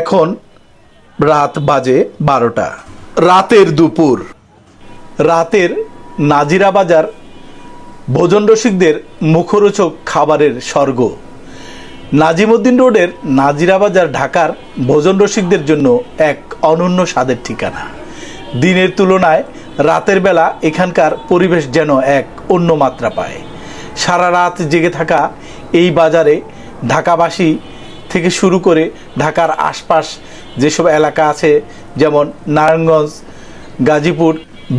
এখন রাত বাজে বারোটা। রাতের দুপুর। রাতের নাজিরা বাজার ভোজন রসিকদের মুখরোচক খাবারের স্বর্গ। নাজিমুদ্দিন রোডের নাজিরা বাজার ঢাকার ভোজন রসিকদের জন্য এক অনন্য স্বাদের ঠিকানা। দিনের তুলনায় রাতের বেলা এখানকার পরিবেশ যেন এক অন্য মাত্রা পায়। সারা রাত জেগে থাকা এই বাজারে ঢাকাবাসী থেকে শুরু করে ঢাকার আশপাশ যেসব এলাকা আছে, যেমন নারায়ণগঞ্জ, গাজীপুর,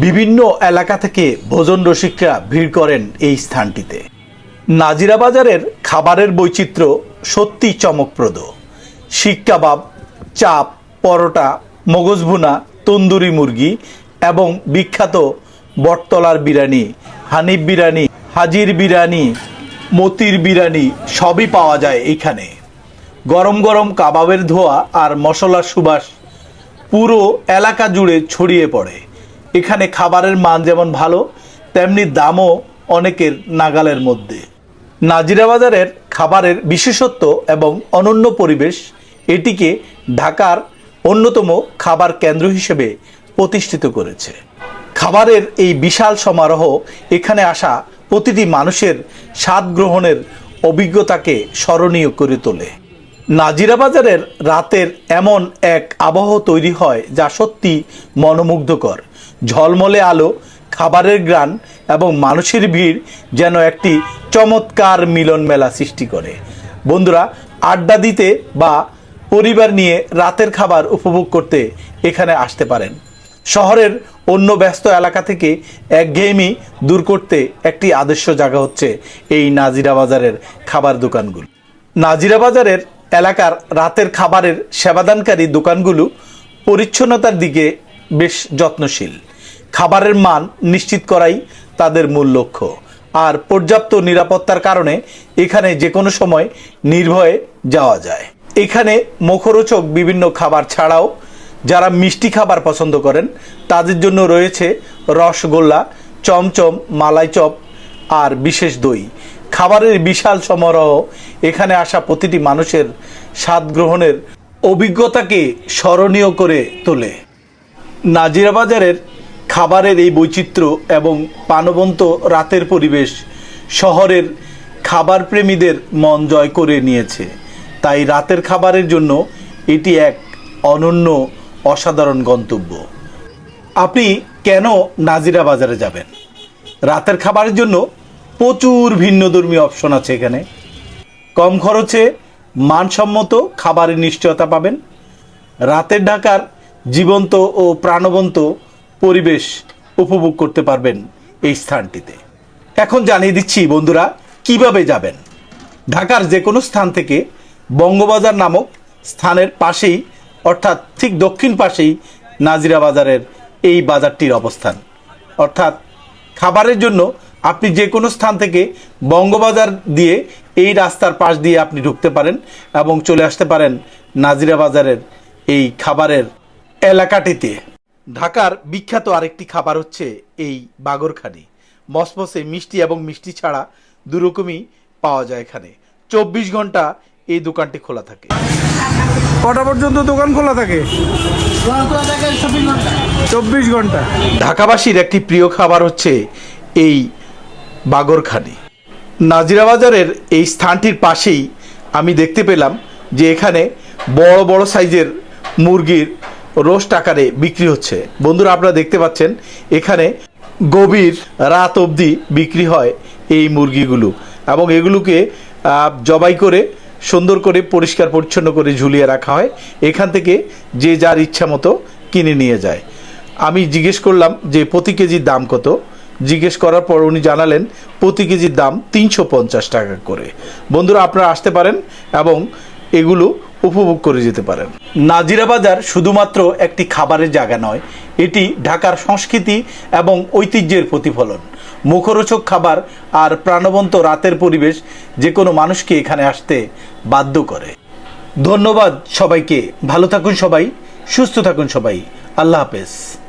বিভিন্ন এলাকা থেকে ভোজন রসিকরা ভিড় করেন এই স্থানটিতে। নাজিরা বাজারের খাবারের বৈচিত্র্য সত্যি চমকপ্রদ। শিক কাবাব, চাপ, পরোটা মগজভুনা তন্দুরি মুরগি এবং বিখ্যাত বটতলার বিরিয়ানি, হানিফ বিরিয়ানি, হাজির বিরিয়ানি, মতির বিরিয়ানি সবই পাওয়া যায় এখানে। গরম গরম কাবাবের ধোয়া আর মশলার সুবাস পুরো এলাকা জুড়ে ছড়িয়ে পড়ে। এখানে খাবারের মান যেমন ভালো, তেমনি দামও অনেকের নাগালের মধ্যে। নাজিরা বাজারের খাবারের বিশেষত্ব এবং অনন্য পরিবেশ এটিকে ঢাকার অন্যতম খাবার কেন্দ্র হিসেবে প্রতিষ্ঠিত করেছে। খাবারের এই বিশাল সমারোহ এখানে আসা প্রতিটি মানুষের স্বাদ গ্রহণের অভিজ্ঞতাকে স্মরণীয় করে তোলে। নাজিরা বাজারের রাতের এমন এক আবহ তৈরি হয় যা সত্যি মনোমুগ্ধকর। ঝলমলে আলো, খাবারের গ্রান এবং মানুষের ভিড় যেন একটি চমৎকার মিলন মেলা সৃষ্টি করে। বন্ধুরা, আড্ডা দিতে বা পরিবার নিয়ে রাতের খাবার উপভোগ করতে এখানে আসতে পারেন। শহরের অন্য ব্যস্ত এলাকা থেকে একঘেয়েমি দূর করতে একটি আদর্শ জায়গা হচ্ছে এই নাজিরা বাজারের খাবার দোকানগুলো। নাজিরা বাজারের এলাকার রাতের খাবারের সেবাদানকারী দোকানগুলো পরিচ্ছন্নতার দিকে বেশ যত্নশীল। খাবারের মান নিশ্চিত করাই তাদের মূল লক্ষ্য। আর পর্যাপ্ত নিরাপত্তার কারণে এখানে যে কোনো সময় নির্ভয়ে যাওয়া যায়। এখানে মুখরোচক বিভিন্ন খাবার ছাড়াও যারা মিষ্টি খাবার পছন্দ করেন, তাদের জন্য রয়েছে রসগোল্লা, চমচম, মালাই চপ আর বিশেষ দই। খাবারের বিশাল সমারোহ, এখানে আসা প্রতিটি মানুষের স্বাদ গ্রহণের অভিজ্ঞতাকে স্মরণীয় করে তোলে। নাজিরা বাজারের খাবারের এই বৈচিত্র্য এবং প্রাণবন্ত রাতের পরিবেশ শহরের খাবার প্রেমীদের মন জয় করে নিয়েছে। তাই রাতের খাবারের জন্য এটি এক অনন্য, অসাধারণ গন্তব্য। আপনি কেন নাজিরা বাজারে যাবেন? রাতের খাবারের জন্য প্রচুর ভিন্নধর্মী অপশন আছে এখানে। কম খরচে মানসম্মত খাবারের নিশ্চয়তা পাবেন। রাতের ঢাকার জীবন্ত ও প্রাণবন্ত পরিবেশ উপভোগ করতে পারবেন এই স্থানটিতে। এখন জানিয়ে দিচ্ছি বন্ধুরা, কীভাবে যাবেন? ঢাকার যে কোনো স্থান থেকে বঙ্গবাজার নামক স্থানের পাশেই, অর্থাৎ ঠিক দক্ষিণ পাশেই নাজিরা বাজারের এই বাজারটির অবস্থান। অর্থাৎ খাবারের জন্য আপনি যে কোনো স্থান থেকে বঙ্গবাজার দিয়ে এই রাস্তার পাশ দিয়ে আপনি ঢুকতে পারেন এবং চলে আসতে পারেন নাজিরা বাজারের এই খাবারের এলাকাটিতে। ঢাকার বিখ্যাত আরেকটি খাবার হচ্ছে এই বাগরখানি। মসমসে মিষ্টি এবং মিষ্টি ছাড়া দুরকমই পাওয়া যায় এখানে। চব্বিশ ঘণ্টা এই দোকানটি খোলা থাকে। কটা পর্যন্ত দোকান খোলা থাকে? চব্বিশ ঘণ্টা। ঢাকাবাসীর একটি প্রিয় খাবার হচ্ছে এই বাগরখানি। নাজিরা বাজারের এই স্থানটির পাশেই আমি দেখতে পেলাম যে এখানে বড় বড় সাইজের মুরগির রোস্ট আকারে বিক্রি হচ্ছে। বন্ধুরা, আপনারা দেখতে পাচ্ছেন এখানে গভীর রাত অবধি বিক্রি হয় এই মুরগিগুলো এবং এগুলোকে জবাই করে, সুন্দর করে, পরিষ্কার, পরিচ্ছন্ন করে ঝুলিয়ে রাখা হয়। এখান থেকে যে যার ইচ্ছা মতো কিনে নিয়ে যায়। আমি জিজ্ঞেস করলাম যে প্রতি কেজির দাম কত? জিজ্ঞেস করার পর উনি জানালেন, প্রতি কেজির দাম তিনশো পঞ্চাশ টাকা করে। বন্ধুরা, আপনারা আসতে পারেন এবং এগুলো উপভোগ করে যেতে পারেন। নাজিরা বাজার শুধুমাত্র একটি খাবারের জায়গা নয়, এটি ঢাকার সংস্কৃতি এবং ঐতিহ্যের প্রতিফলন। মুখরোচক খাবার আর প্রাণবন্ত রাতের পরিবেশ যে কোনো মানুষকে এখানে আসতে বাধ্য করে। ধন্যবাদ সবাইকে। ভালো থাকুন সবাই, সুস্থ থাকুন সবাই। আল্লাহ হাফেজ।